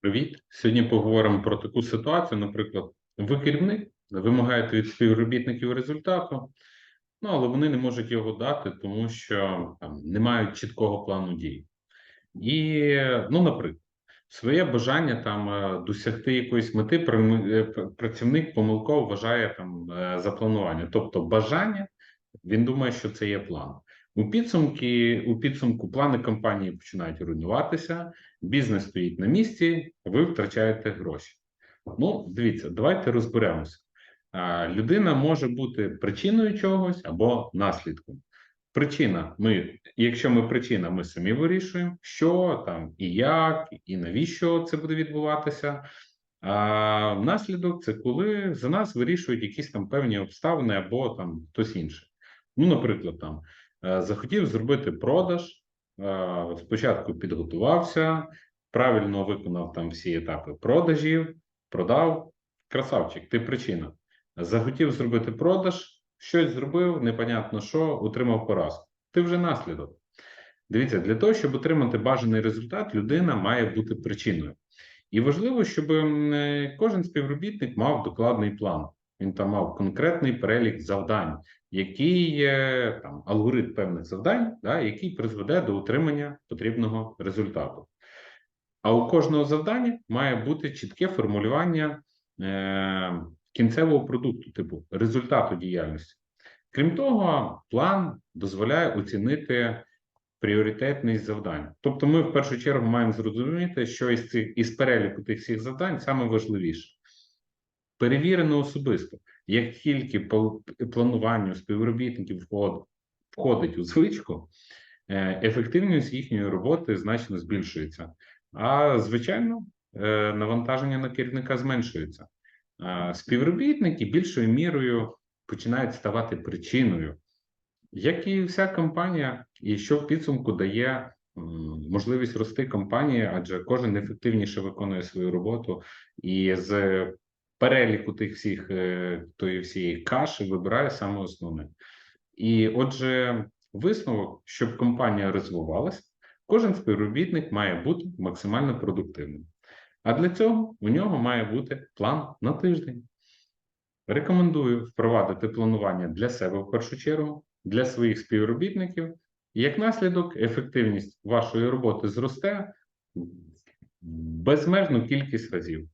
Привіт. Сьогодні поговоримо про таку ситуацію. Наприклад, ви керівник, вимагаєте від співробітників результату, ну але вони не можуть його дати, тому що там не мають чіткого плану дій. І, ну, наприклад, своє бажання там е, досягти якоїсь мети е, працівник помилково вважає там е, за планування. Тобто, бажання він думає, що це є план. У підсумки, у підсумку плани компанії починають руйнуватися, бізнес стоїть на місці, ви втрачаєте гроші. Ну, дивіться, давайте розберемося. Людина може бути причиною чогось або наслідком. Причина, ми, якщо ми причина, ми самі вирішуємо, що там і як, і навіщо це буде відбуватися. А наслідок це коли за нас вирішують якісь там певні обставини або там хтось інший. Ну, наприклад, там захотів зробити продаж, е, спочатку підготувався, правильно виконав там всі етапи продажів, продав. Красавчик, ти причина. Захотів зробити продаж, щось зробив, непонятно що, отримав поразку. Ти вже наслідок. Дивіться, для того, щоб отримати бажаний результат, людина має бути причиною. І важливо, щоб е, кожен співробітник мав докладний план. Він там мав конкретний перелік завдань, який там алгоритм певних завдань, да, який призведе до отримання потрібного результату. А у кожного завдання має бути чітке формулювання е, кінцевого продукту, типу результату діяльності. Крім того, план дозволяє оцінити пріоритетність завдань. Тобто, ми в першу чергу маємо зрозуміти, що із цих із переліку тих всіх завдань саме важливіше. Перевірено особисто, як тільки по плануванню співробітників входить у звичку, е, ефективність їхньої роботи значно збільшується. А звичайно, е, навантаження на керівника зменшується. Співробітники більшою мірою починають ставати причиною, як і вся компанія, і що в підсумку дає можливість рости компанії, адже кожен ефективніше виконує свою роботу, і з переліку тих всіх е, тої всієї каші вибирає саме основне. І отже, висновок, щоб компанія розвивалася, кожен співробітник має бути максимально продуктивним. А для цього у нього має бути план на тиждень. Рекомендую впровадити планування для себе в першу чергу, для своїх співробітників. Як наслідок, ефективність вашої роботи зросте безмежну кількість разів.